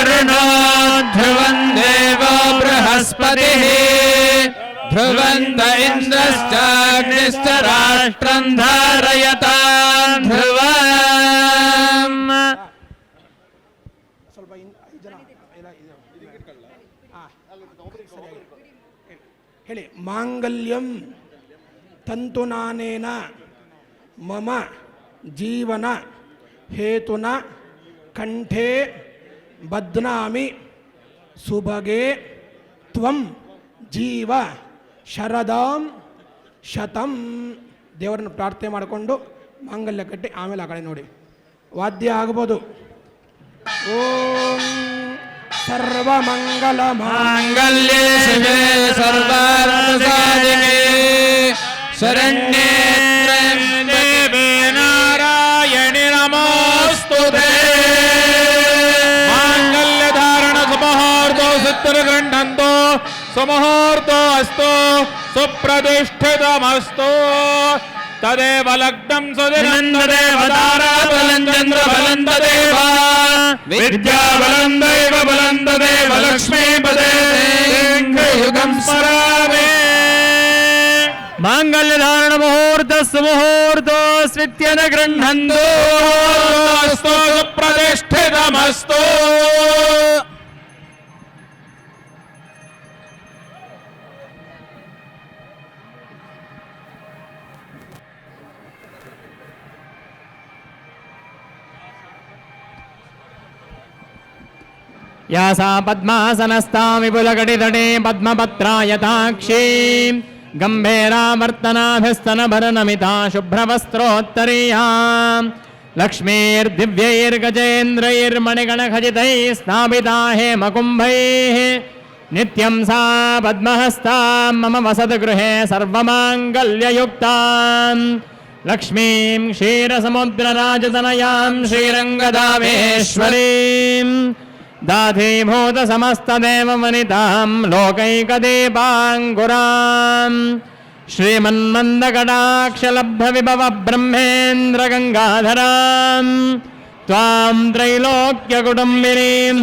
वरुणो ध्रुवं देवो बृहस्पतिः ध्रुवन्त इन्द्रश्चाग्निश्च राष्ट्रम् धारयता ध्रुवम् ಸ್ವಲ್ಪ ಇನ್ ಐದು ಜನ ಇಲ್ಲ ಇದು ಆ, ಸರಿಯಾಗಿ. ಹೇಳಿ ಮಾಂಗಲ್ಯಂ ತಂತುನಾನೇನ ಮಮ ಜೀವನ ಹೇತುನ ಕಂಠೆ బద్నామి సుభగే త్వం ಜೀವ ಶರದಾಂ ಶತಂ ದೇವರನ್ನು ಪ್ರಾರ್ಥನೆ ಮಾಡಿಕೊಂಡು ಮಾಂಗಲ್ಯ ಕಟ್ಟಿ ಆಮೇಲೆ ಆ ಕಡೆ ನೋಡಿ ವಾದ್ಯ ಆಗ್ಬೋದು ಓಂ ಸರ್ವಮಂಗಲ ಮಾಂಗಲ್ಯ ಸರ್ವ ಶರಣ್ಯ तद्गृह्णन्तो सुमुहूर्तो अस्तु सुप्रतिष्ठितमस्तु। तदेव लग्नम सुदिनन्ददेवताराबलञ्चन्द्रबलन्ददेव विद्याबलं दैव बलन्ददेव लक्ष्मीपदे युगं स्मरामि मांगल्य धारण मुहूर्त सुमुहूर्तोस्वित्य न गृह्णन्तो सुप्रतिष्ठितमस्तु। స్విత్యన గృహంతో అస్తు సుప్రతిష్ఠితమస్తు या सा पद्मासनस्था विपुलकटितटे पद्मपत्रायताक्षी गम्भीरावर्तनाभिस्तनभरनमिता शुभ्रवस्त्रोत्तरीया लक्ष्मीर्दिव्यैर्गजेन्द्रैर्मणिगणखचितैः स्थापिता हेमकुम्भैः नित्यं सा पद्महस्ता मम वसतु गृहे सर्वमाङ्गल्ययुक्ताम् लक्ष्मीं क्षीरसमुद्रराजतनयां श्रीरङ्गदामेश्वरीम् दाधीभूतसमस्तदेववनितां लोकैकदीपाङ्कुराम् श्रीमन्मन्दकटाक्षलब्धविभव ब्रह्मेन्द्रगङ्गाधराम् त्वां त्रैलोक्यकुटुम्बिनीम्